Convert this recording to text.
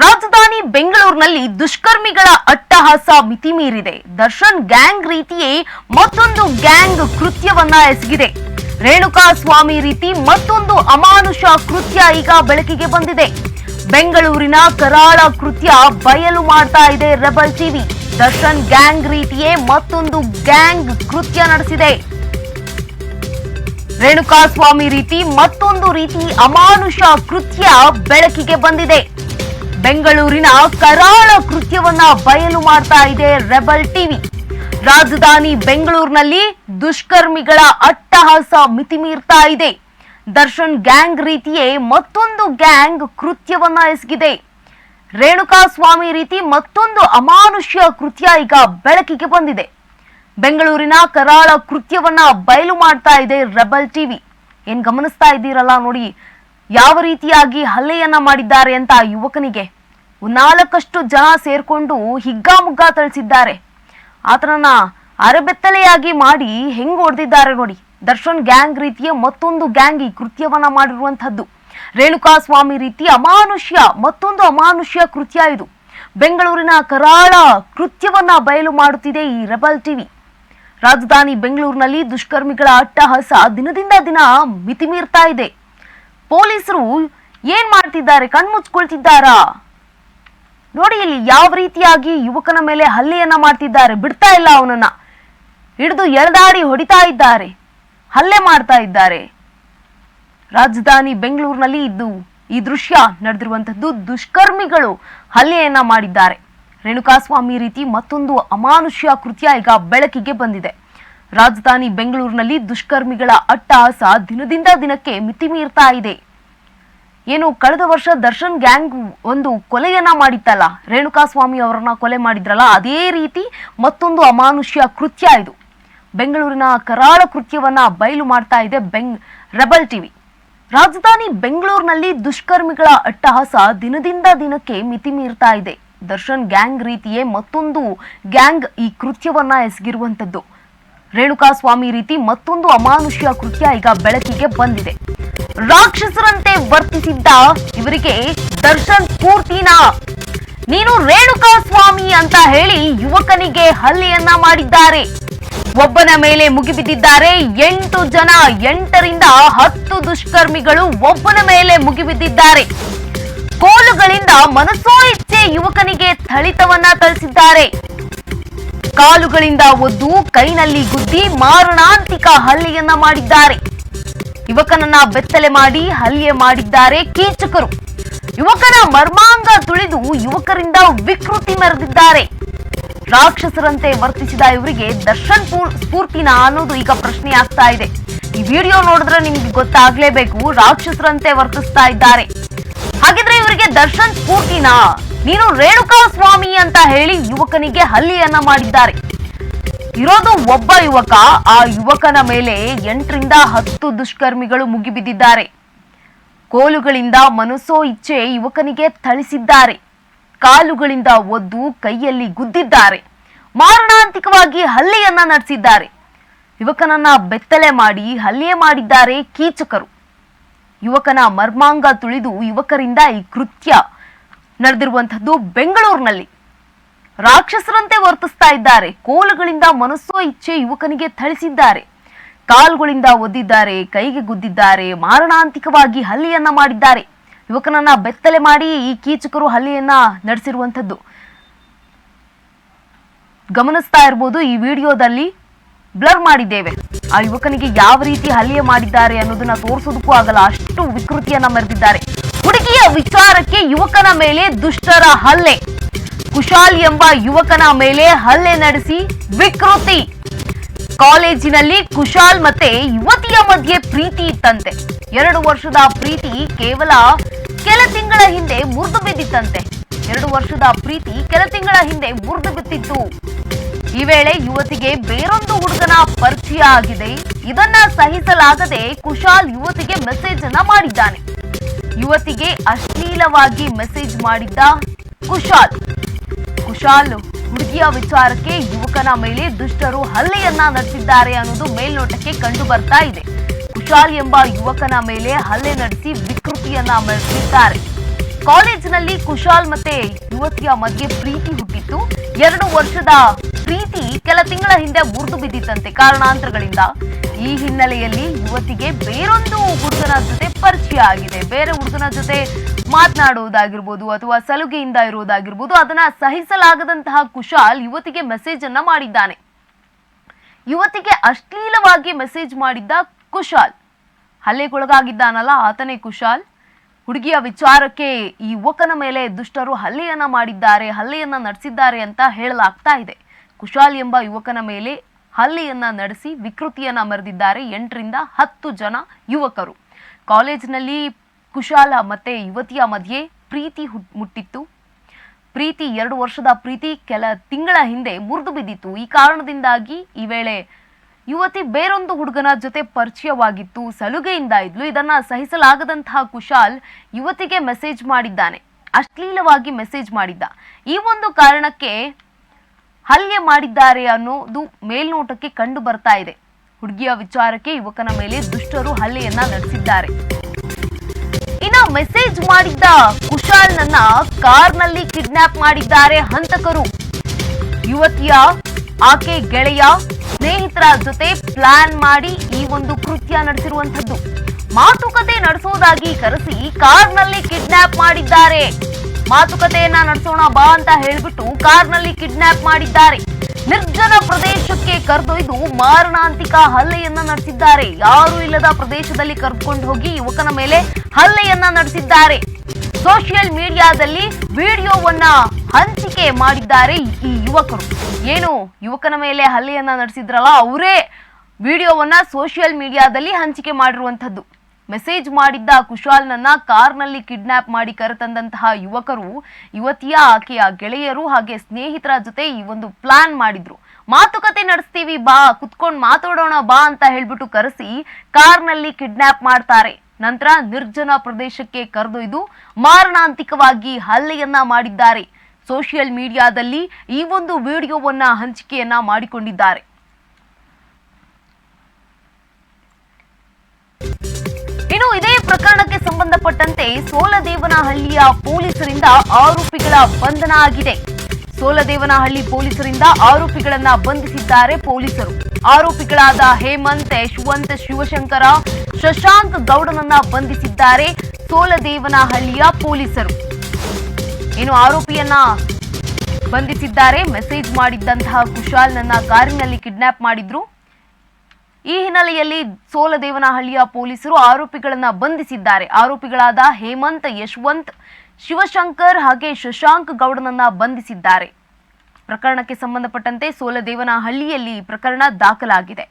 ರಾಜಧಾನಿ ಬೆಂಗಳೂರಿನಲ್ಲಿ ದುಷ್ಕರ್ಮಿಗಳ ಅಟ್ಟಹಾಸ ಮಿತಿ ಮೀರಿದೆ ದರ್ಶನ್ ಗ್ಯಾಂಗ್ ರೀತಿಯೇ ಮತ್ತೊಂದು ಗ್ಯಾಂಗ್ ಕೃತ್ಯವನ್ನ ಎಸಗಿದೆ. ರೇಣುಕಾ ಸ್ವಾಮಿ ರೀತಿ ಮತ್ತೊಂದು ಅಮಾನುಷ ಕೃತ್ಯ ಈಗ ಬೆಳಕಿಗೆ ಬಂದಿದೆ. ಬೆಂಗಳೂರಿನ ಕರಾಳ ಕೃತ್ಯ ಬಯಲು ಮಾಡ್ತಾ ಇದೆ ರೆಬಲ್ ಟಿವಿ. ದರ್ಶನ್ ಗ್ಯಾಂಗ್ ರೀತಿಯೇ ಮತ್ತೊಂದು ಗ್ಯಾಂಗ್ ಕೃತ್ಯ ನಡೆಸಿದೆ. ರೇಣುಕಾ ಸ್ವಾಮಿ ರೀತಿ ಮತ್ತೊಂದು ರೀತಿ ಅಮಾನುಷ ಕೃತ್ಯ ಬೆಳಕಿಗೆ ಬಂದಿದೆ. ಬೆಂಗಳೂರಿನ ಕರಾಳ ಕೃತ್ಯವನ್ನ ಬಯಲು ಮಾಡ್ತಾ ಇದೆ ರೆಬಲ್ ಟಿವಿ. ರಾಜಧಾನಿ ಬೆಂಗಳೂರಿನಲ್ಲಿ ದುಷ್ಕರ್ಮಿಗಳ ಅಟ್ಟಹಾಸ ಮಿತಿ ಮೀರ್ತಾ ಇದೆ. ದರ್ಶನ್ ಗ್ಯಾಂಗ್ ರೀತಿಯೇ ಮತ್ತೊಂದು ಗ್ಯಾಂಗ್ ಕೃತ್ಯವನ್ನ ಎಸಗಿದೆ. ರೇಣುಕಾ ಸ್ವಾಮಿ ರೀತಿ ಮತ್ತೊಂದು ಅಮಾನುಷ್ಯ ಕೃತ್ಯ ಈಗ ಬೆಳಕಿಗೆ ಬಂದಿದೆ. ಬೆಂಗಳೂರಿನ ಕರಾಳ ಕೃತ್ಯವನ್ನ ಬಯಲು ಮಾಡ್ತಾ ಇದೆ ರೆಬಲ್ ಟಿವಿ. ಏನ್ ಗಮನಿಸ್ತಾ ಇದ್ದೀರಲ್ಲ ನೋಡಿ ಯಾವ ರೀತಿಯಾಗಿ ಹಲ್ಲೆಯನ್ನ ಮಾಡಿದ್ದಾರೆ ಅಂತ ಯುವಕನಿಗೆ ನಾಲ್ಕಷ್ಟು ಜನ ಸೇರ್ಕೊಂಡು ಹಿಗ್ಗಾಮುಗ್ಗಾ ತಳಿಸಿದ್ದಾರೆ ಆತನನ್ನ ಅರೆಬೆತ್ತಲೆಯಾಗಿ ಮಾಡಿ ಹೆಂಗ್ ಹೊಡೆದಿದ್ದಾರೆ ನೋಡಿ. ದರ್ಶನ್ ಗ್ಯಾಂಗ್ ರೀತಿಯ ಮತ್ತೊಂದು ಗ್ಯಾಂಗ್ ಈ ಕೃತ್ಯವನ್ನ ಮಾಡಿರುವಂತಹದ್ದು ರೇಣುಕಾ ಸ್ವಾಮಿ ರೀತಿ ಅಮಾನುಷ್ಯ, ಮತ್ತೊಂದು ಅಮಾನುಷ್ಯ ಕೃತ್ಯ ಇದು. ಬೆಂಗಳೂರಿನ ಕರಾಳ ಕೃತ್ಯವನ್ನ ಬಯಲು ಮಾಡುತ್ತಿದೆ ಈ ರೆಬಲ್ ಟಿವಿ. ರಾಜಧಾನಿ ಬೆಂಗಳೂರಿನಲ್ಲಿ ದುಷ್ಕರ್ಮಿಗಳ ಅಟ್ಟಹಾಸ ದಿನದಿಂದ ದಿನ ಮಿತಿ ಮೀರ್ತಾ ಇದೆ. ಪೊಲೀಸರು ಏನ್ ಮಾಡ್ತಿದ್ದಾರೆ? ಕಣ್ಮುಚ್ಕೊಳ್ತಿದ್ದಾರಾ ನೋಡಿ, ಇಲ್ಲಿ ಯಾವ ರೀತಿಯಾಗಿ ಯುವಕನ ಮೇಲೆ ಹಲ್ಲೆಯನ್ನ ಮಾಡ್ತಿದ್ದಾರೆ. ಬಿಡ್ತಾ ಇಲ್ಲ ಅವನನ್ನ. ಹಿಡಿದು ಎಳೆದಾಡಿ ಹೊಡಿತಾ ಇದ್ದಾರೆ. ಹಲ್ಲೆ ಮಾಡ್ತಾ ಇದ್ದಾರೆ. ರಾಜಧಾನಿ ಬೆಂಗಳೂರಿನಲ್ಲಿ ಇದ್ದು ಈ ದೃಶ್ಯ ನಡೆದಿರುವಂತದ್ದು ದುಷ್ಕರ್ಮಿಗಳು ಹಲ್ಲೆಯನ್ನ ಮಾಡಿದ್ದಾರೆ. ರೇಣುಕಾಸ್ವಾಮಿ ರೀತಿ ಮತ್ತೊಂದು ಅಮಾನುಷ್ಯ ಕೃತ್ಯ ಈಗ ಬೆಳಕಿಗೆ ಬಂದಿದೆ. ರಾಜಧಾನಿ ಬೆಂಗಳೂರಿನಲ್ಲಿ ದುಷ್ಕರ್ಮಿಗಳ ಅಟ್ಟಹಾಸ ದಿನದಿಂದ ದಿನಕ್ಕೆ ಮಿತಿ ಮೀರ್ತಾ ಇದೆ. ಏನು ಕಳೆದ ವರ್ಷ ದರ್ಶನ್ ಗ್ಯಾಂಗ್ ಒಂದು ಕೊಲೆಯನ್ನ ಮಾಡಿತ್ತಲ್ಲ? ರೇಣುಕಾಸ್ವಾಮಿ ಅವರನ್ನ ಕೊಲೆ ಮಾಡಿದ್ರಲ್ಲ? ಅದೇ ರೀತಿ ಮತ್ತೊಂದು ಅಮಾನುಷ್ಯ ಕೃತ್ಯ ಇದು. ಬೆಂಗಳೂರಿನ ಕರಾಳ ಕೃತ್ಯವನ್ನ ಬಯಲು ಮಾಡ್ತಾ ಇದೆ ಬೆಂಗ್, ರೆಬಲ್ ಟಿವಿ. ರಾಜಧಾನಿ ಬೆಂಗಳೂರಿನಲ್ಲಿ ದುಷ್ಕರ್ಮಿಗಳ ಅಟ್ಟಹಾಸ ದಿನದಿಂದ ದಿನಕ್ಕೆ ಮಿತಿ ಮೀರ್ತಾ ಇದೆ. ದರ್ಶನ್ ಗ್ಯಾಂಗ್ ರೀತಿಯೇ ಮತ್ತೊಂದು ಗ್ಯಾಂಗ್ ಈ ಕೃತ್ಯವನ್ನ ಎಸಗಿರುವಂತದ್ದು ರೇಣುಕಾಸ್ವಾಮಿ ರೀತಿ ಮತ್ತೊಂದು ಅಮಾನುಷ್ಯ ಕೃತ್ಯ ಈಗ ಬೆಳಕಿಗೆ ಬಂದಿದೆ. ರಾಕ್ಷಸರಂತೆ ವರ್ತಿಸಿದ್ದ ಇವರಿಗೆ ದರ್ಶನ್ ಪೂರ್ತಿನ. ನೀನು ರೇಣುಕಾ ಸ್ವಾಮಿ ಅಂತ ಹೇಳಿ ಯುವಕನಿಗೆ ಹಲ್ಲೆಯನ್ನ ಮಾಡಿದ್ದಾರೆ. ಒಬ್ಬನ ಮೇಲೆ ಮುಗಿಬಿದ್ದಿದ್ದಾರೆ. ಎಂಟು ಜನ, ಎಂಟರಿಂದ ಹತ್ತು ದುಷ್ಕರ್ಮಿಗಳು ಒಬ್ಬನ ಮೇಲೆ ಮುಗಿಬಿದ್ದಿದ್ದಾರೆ. ಕೋಲುಗಳಿಂದ ಮನಸೋ ಇಚ್ಛೆ ಯುವಕನಿಗೆ ಥಳಿತವನ್ನ ತಳಿಸಿದ್ದಾರೆ ಕಾಲುಗಳಿಂದ ಒದ್ದು ಕೈನಲ್ಲಿ ಗುದ್ದಿ ಮಾರಣಾಂತಿಕ ಹಲ್ಲೆಯನ್ನ ಮಾಡಿದ್ದಾರೆ. ಯುವಕನನ್ನ ಬೆತ್ತಲೆ ಮಾಡಿ ಹಲ್ಲೆ ಮಾಡಿದ್ದಾರೆ ಕೀಚಕರು. ಯುವಕನ ಮರ್ಮಾಂಗ ತುಳಿದು ಯುವಕರಿಂದ ವಿಕೃತಿ ಮೆರೆದಿದ್ದಾರೆ. ರಾಕ್ಷಸರಂತೆ ವರ್ತಿಸಿದ ಇವರಿಗೆ ದರ್ಶನ್ ಸ್ಫೂರ್ತಿನ ಅನ್ನೋದು ಈಗ ಪ್ರಶ್ನೆ ಆಗ್ತಾ ಇದೆ. ಈ ವಿಡಿಯೋ ನೋಡಿದ್ರೆ ನಿಮ್ಗೆ ಗೊತ್ತಾಗ್ಲೇಬೇಕು ರಾಕ್ಷಸರಂತೆ ವರ್ತಿಸ್ತಾ ಇದ್ದಾರೆ. ಹಾಗಿದ್ರೆ ಇವರಿಗೆ ದರ್ಶನ್ ಸ್ಫೂರ್ತಿನ? ನೀನು ರೇಣುಕಾ ಸ್ವಾಮಿ ಅಂತ ಹೇಳಿ ಯುವಕನಿಗೆ ಹಲ್ಲೆಯನ್ನ ಮಾಡಿದ್ದಾರೆ. ಇರೋದು ಒಬ್ಬ ಯುವಕ, ಆ ಯುವಕನ ಮೇಲೆ ಎಂಟರಿಂದ ಹತ್ತು ದುಷ್ಕರ್ಮಿಗಳು ಮುಗಿಬಿದ್ದಿದ್ದಾರೆ. ಕೋಲುಗಳಿಂದ ಮನಸ್ಸೋ ಇಚ್ಛೆ ಯುವಕನಿಗೆ ಥಳಿಸಿದ್ದಾರೆ. ಕಾಲುಗಳಿಂದ ಒದ್ದು ಕೈಯಲ್ಲಿ ಗುದ್ದಿದ್ದಾರೆ. ಮಾರಣಾಂತಿಕವಾಗಿ ಹಲ್ಲೆಯನ್ನ ನಡೆಸಿದ್ದಾರೆ. ಯುವಕನನ್ನ ಬೆತ್ತಲೆ ಮಾಡಿ ಹಲ್ಲೆ ಮಾಡಿದ್ದಾರೆ ಕೀಚಕರು. ಯುವಕನ ಮರ್ಮಾಂಗ ತುಳಿದು ಯುವಕರಿಂದ ಈ ಕೃತ್ಯ ನಡೆದಿರುವಂತಹದ್ದು ಬೆಂಗಳೂರಿನಲ್ಲಿ. ರಾಕ್ಷಸರಂತೆ ವರ್ತಿಸ್ತಾ ಇದ್ದಾರೆ. ಕೋಲುಗಳಿಂದ ಮನಸ್ಸೋ ಇಚ್ಛೆ ಯುವಕನಿಗೆ ಥಳಿಸಿದ್ದಾರೆ. ಕಾಲುಗಳಿಂದ ಒದ್ದಿದ್ದಾರೆ, ಕೈಗೆ ಗುದ್ದಿದ್ದಾರೆ, ಮಾರಣಾಂತಿಕವಾಗಿ ಹಲ್ಲೆಯನ್ನ ಮಾಡಿದ್ದಾರೆ. ಯುವಕನನ್ನ ಬೆತ್ತಲೆ ಮಾಡಿ ಈ ಕೀಚಕರು ಹಲ್ಲೆಯನ್ನ ನಡೆಸಿರುವಂಥದ್ದು. ಗಮನಿಸ್ತಾ ಇರ್ಬೋದು, ಈ ವಿಡಿಯೋದಲ್ಲಿ ಬ್ಲರ್ ಮಾಡಿದ್ದೇವೆ. ಆ ಯುವಕನಿಗೆ ಯಾವ ರೀತಿ ಹಲ್ಲೆ ಮಾಡಿದ್ದಾರೆ ಅನ್ನೋದನ್ನ ತೋರಿಸೋದಕ್ಕೂ ಆಗಲ್ಲ. ಅಷ್ಟು ವಿಕೃತಿಯನ್ನ ಮೆರೆದಿದ್ದಾರೆ. ಹುಡುಗಿಯ ವಿಚಾರಕ್ಕೆ ಯುವಕನ ಮೇಲೆ ದುಷ್ಟರ ಹಲ್ಲೆ. ಕುಶಾಲ್ ಎಂಬ ಯುವಕನ ಮೇಲೆ ಹಲ್ಲೆ ನಡೆಸಿ ವಿಕೃತಿ. ಕಾಲೇಜಿನಲ್ಲಿ ಕುಶಾಲ್ ಮತ್ತೆ ಯುವತಿಯ ಮಧ್ಯೆ ಪ್ರೀತಿ ಇತ್ತಂತೆ. ಎರಡು ವರ್ಷದ ಪ್ರೀತಿ ಕೇವಲ ಕೆಲ ತಿಂಗಳ ಹಿಂದೆ ಮುರಿದು ಬಿದ್ದಿತ್ತಂತೆ. ಎರಡು ವರ್ಷದ ಪ್ರೀತಿ ಕೆಲ ತಿಂಗಳ ಹಿಂದೆ ಮುರಿದು ಬಿತ್ತಿತ್ತು ಈ ವೇಳೆ ಯುವತಿಗೆ ಬೇರೊಂದು ಹುಡುಗನ ಪರಿಚಯ ಆಗಿದೆ. ಇದನ್ನ ಸಹಿಸಲಾಗದೆ ಕುಶಾಲ್ ಯುವತಿಗೆ ಮೆಸೇಜ್ ಅನ್ನ ಮಾಡಿದ್ದಾನೆ. ಯುವತಿಗೆ ಅಶ್ಲೀಲವಾಗಿ ಮೆಸೇಜ್ ಮಾಡಿದ್ದ ಕುಶಾಲ್. ಕುಶಾಲ್ ಹುಡುಗಿಯ ವಿಚಾರಕ್ಕೆ ಯುವಕನ ಮೇಲೆ ದುಷ್ಟರು ಹಲ್ಲೆಯನ್ನ ನಡೆಸಿದ್ದಾರೆ ಅನ್ನೋದು ಮೇಲ್ನೋಟಕ್ಕೆ ಕಂಡು ಬರ್ತಾ ಇದೆ. ಕುಶಾಲ್ ಎಂಬ ಯುವಕನ ಮೇಲೆ ಹಲ್ಲೆ ನಡೆಸಿ ವಿಕೃತಿಯನ್ನ ಮೆರೆದಿದ್ದಾರೆ ಕಾಲೇಜಿನಲ್ಲಿ ಕುಶಾಲ್ ಮತ್ತೆ ಯುವತಿಯ ಮಧ್ಯೆ ಪ್ರೀತಿ ಹುಟ್ಟಿತ್ತು. ಎರಡು ವರ್ಷದ ಪ್ರೀತಿ ಕೆಲ ತಿಂಗಳ ಹಿಂದೆ ಮುರಿದು ಬಿದ್ದಿತ್ತಂತೆ ಕಾರಣಾಂತರಗಳಿಂದ. ಈ ಹಿನ್ನೆಲೆಯಲ್ಲಿ ಯುವತಿಗೆ ಬೇರೊಂದು ಹುಡುಗನ ಜೊತೆ ಪರಿಚಯ ಆಗಿದೆ. ಬೇರೆ ಹುಡುಗನ ಜೊತೆ ಮಾತನಾಡುವುದಾಗಿರ್ಬೋದು ಅಥವಾ ಸಲುಗೆಯಿಂದ ಇರುವುದಾಗಿರ್ಬೋದು, ಅದನ್ನ ಸಹಿಸಲಾಗದಂತಹ ಕುಶಾಲ್ ಯುವತಿಗೆ ಮೆಸೇಜ್ ಅನ್ನ ಮಾಡಿದ್ದಾನೆ. ಯುವತಿಗೆ ಅಶ್ಲೀಲವಾಗಿ ಮೆಸೇಜ್ ಮಾಡಿದ್ದ ಕುಶಾಲ್. ಹಲ್ಲೆಗೊಳಗಾಗಿದ್ದಾನಲ್ಲ ಆತನೇ ಕುಶಾಲ್. ಹುಡುಗಿಯ ವಿಚಾರಕ್ಕೆ ಈ ಯುವಕನ ಮೇಲೆ ದುಷ್ಟರು ಹಲ್ಲೆಯನ್ನ ಮಾಡಿದ್ದಾರೆ, ಹಲ್ಲೆಯನ್ನ ನಡೆಸಿದ್ದಾರೆ ಅಂತ ಹೇಳಲಾಗ್ತಾ ಇದೆ. ಕುಶಾಲ್ ಎಂಬ ಯುವಕನ ಮೇಲೆ ಹಲ್ಲೆಯನ್ನ ನಡೆಸಿ ವಿಕೃತಿಯನ್ನ ಮರೆದಿದ್ದಾರೆ ಎಂಟರಿಂದ ಹತ್ತು ಜನ ಯುವಕರು. ಕಾಲೇಜಿನಲ್ಲಿ ಕುಶಾಲ ಮತ್ತೆ ಯುವತಿಯ ಮಧ್ಯೆ ಪ್ರೀತಿ ಮುಟ್ಟಿತ್ತು. ಪ್ರೀತಿ ಎರಡು ವರ್ಷದ ಪ್ರೀತಿ ಕೆಲ ತಿಂಗಳ ಹಿಂದೆ ಮುರಿದು ಬಿದ್ದಿತ್ತು. ಈ ಕಾರಣದಿಂದಾಗಿ ಈ ವೇಳೆ ಯುವತಿ ಬೇರೊಂದು ಹುಡುಗನ ಜೊತೆ ಪರಿಚಯವಾಗಿತ್ತು. ಸಲುಗೆಯಿಂದ ಇದ್ಲು. ಇದನ್ನ ಸಹಿಸಲಾಗದಂತಹ ಕುಶಾಲ್ ಯುವತಿಗೆ ಮೆಸೇಜ್ ಮಾಡಿದ್ದಾನೆ. ಅಶ್ಲೀಲವಾಗಿ ಮೆಸೇಜ್ ಮಾಡಿದ್ದ. ಈ ಒಂದು ಕಾರಣಕ್ಕೆ ಹಲ್ಲೆ ಮಾಡಿದ್ದಾರೆ ಅನ್ನೋದು ಮೇಲ್ನೋಟಕ್ಕೆ ಕಂಡು ಬರ್ತಾ ಇದೆ. ಹುಡುಗಿಯ ವಿಚಾರಕ್ಕೆ ಯುವಕನ ಮೇಲೆ ದುಷ್ಟರು ಹಲ್ಲೆಯನ್ನ ನಡೆಸಿದ್ದಾರೆ. ಇನ್ನ ಮೆಸೇಜ್ ಮಾಡಿದ್ದ ಕುಶಾಲ್ನನ್ನ ಕಾರ್ನಲ್ಲಿ ಕಿಡ್ನಾಪ್ ಮಾಡಿದ್ದಾರೆ ಹಂತಕರು. ಯುವತಿಯ, ಆಕೆ ಗೆಳೆಯ ಸ್ನೇಹಿತರ ಜೊತೆ ಪ್ಲಾನ್ ಮಾಡಿ ಈ ಒಂದು ಕೃತ್ಯ ನಡೆಸಿರುವಂತದ್ದು ಮಾತುಕತೆ ನಡೆಸೋದಾಗಿ ಕರೆಸಿ ಕಾರ್ನಲ್ಲಿ ಕಿಡ್ನಾಪ್ ಮಾಡಿದ್ದಾರೆ. ಮಾತುಕತೆಯನ್ನ ನಡೆಸೋಣ ಬಾ ಅಂತ ಹೇಳ್ಬಿಟ್ಟು ಕಾರ್ನಲ್ಲಿ ಕಿಡ್ನಾಪ್ ಮಾಡಿದ್ದಾರೆ. ನಿರ್ಜನ ಪ್ರದೇಶಕ್ಕೆ ಕರೆದೊಯ್ದು ಮಾರಣಾಂತಿಕ ಹಲ್ಲೆಯನ್ನ ನಡೆಸಿದ್ದಾರೆ. ಯಾರು ಇಲ್ಲದ ಪ್ರದೇಶದಲ್ಲಿ ಕರೆದುಕೊಂಡು ಹೋಗಿ ಯುವಕನ ಮೇಲೆ ಹಲ್ಲೆಯನ್ನ ನಡೆಸಿದ್ದಾರೆ. ಸೋಷಿಯಲ್ ಮೀಡಿಯಾದಲ್ಲಿ ವಿಡಿಯೋವನ್ನ ಹಂಚಿಕೆ ಮಾಡಿದ್ದಾರೆ ಈ ಯುವಕರು. ಏನು, ಯುವಕನ ಮೇಲೆ ಹಲ್ಲೆಯನ್ನ ನಡೆಸಿದ್ರಲ್ಲ, ಅವರೇ ವಿಡಿಯೋವನ್ನ ಸೋಷಿಯಲ್ ಮೀಡಿಯಾದಲ್ಲಿ ಹಂಚಿಕೆ ಮಾಡಿರುವಂಥದ್ದು. ಮೆಸೇಜ್ ಮಾಡಿದ್ದ ಕುಶಾಲ್ನನ್ನ ಕಾರ್ನಲ್ಲಿ ಕಿಡ್ನಾಪ್ ಮಾಡಿ ಕರೆತಂದಂತಹ ಯುವಕರು, ಯುವತಿಯ ಆಕೆಯ ಗೆಳೆಯರು ಹಾಗೆ ಸ್ನೇಹಿತರ ಜೊತೆ ಈ ಒಂದು ಪ್ಲಾನ್ ಮಾಡಿದ್ರು. ಮಾತುಕತೆ ನಡೆಸ್ತೀವಿ, ಬಾ, ಕುತ್ಕೊಂಡು ಮಾತಾಡೋಣ, ಬಾ ಅಂತ ಹೇಳ್ಬಿಟ್ಟು ಕರೆಸಿ ಕಾರ್ನಲ್ಲಿ ಕಿಡ್ನಾಪ್ ಮಾಡ್ತಾರೆ. ನಂತರ ನಿರ್ಜನ ಪ್ರದೇಶಕ್ಕೆ ಕರೆದೊಯ್ದು ಮಾರಣಾಂತಿಕವಾಗಿ ಹಲ್ಲೆಯನ್ನ ಮಾಡಿದ್ದಾರೆ. ಸೋಷಿಯಲ್ ಮೀಡಿಯಾದಲ್ಲಿ ಈ ಒಂದು ವಿಡಿಯೋವನ್ನ ಹಂಚಿಕೆಯನ್ನ ಮಾಡಿಕೊಂಡಿದ್ದಾರೆ. ಪ್ರಕರಣಕ್ಕೆ ಸಂಬಂಧಪಟ್ಟಂತೆ ಸೋಲದೇವನಹಳ್ಳಿಯ ಪೊಲೀಸರಿಂದ ಆರೋಪಿಗಳ ಬಂಧನ ಆಗಿದೆ. ಸೋಲದೇವನಹಳ್ಳಿ ಪೊಲೀಸರಿಂದ ಆರೋಪಿಗಳನ್ನ ಬಂಧಿಸಿದ್ದಾರೆ ಪೊಲೀಸರು. ಆರೋಪಿಗಳಾದ ಹೇಮಂತ್, ಯಶವಂತ್, ಶಿವಶಂಕರ, ಶಶಾಂಕ್ ಗೌಡನನ್ನ ಬಂಧಿಸಿದ್ದಾರೆ ಸೋಲದೇವನಹಳ್ಳಿಯ ಪೊಲೀಸರು. ಇನ್ನು ಆರೋಪಿಯನ್ನ ಬಂಧಿಸಿದ್ದಾರೆ? ಮೆಸೇಜ್ ಮಾಡಿದ್ದಂತಹ ಕುಶಾಲ್ನನ್ನ ಕಾರಿನಲ್ಲಿ ಕಿಡ್ನಾಪ್ ಮಾಡಿದ್ರು. ಈ ಹಿನ್ನೆಲೆಯಲ್ಲಿ ಸೋಲದೇವನಹಳ್ಳಿಯ ಪೊಲೀಸರು ಆರೋಪಿಗಳನ್ನ ಬಂಧಿಸಿದ್ದಾರೆ. ಆರೋಪಿಗಳಾದ ಹೇಮಂತ್, ಯಶವಂತ್, ಶಿವಶಂಕರ್ ಹಾಗೆ ಶಶಾಂಕ್ ಗೌಡನನ್ನ ಬಂಧಿಸಿದ್ದಾರೆ. ಪ್ರಕರಣಕ್ಕೆ ಸಂಬಂಧಪಟ್ಟಂತೆ ಸೋಲದೇವನಹಳ್ಳಿಯಲ್ಲಿ ಪ್ರಕರಣ ದಾಖಲಾಗಿದೆ.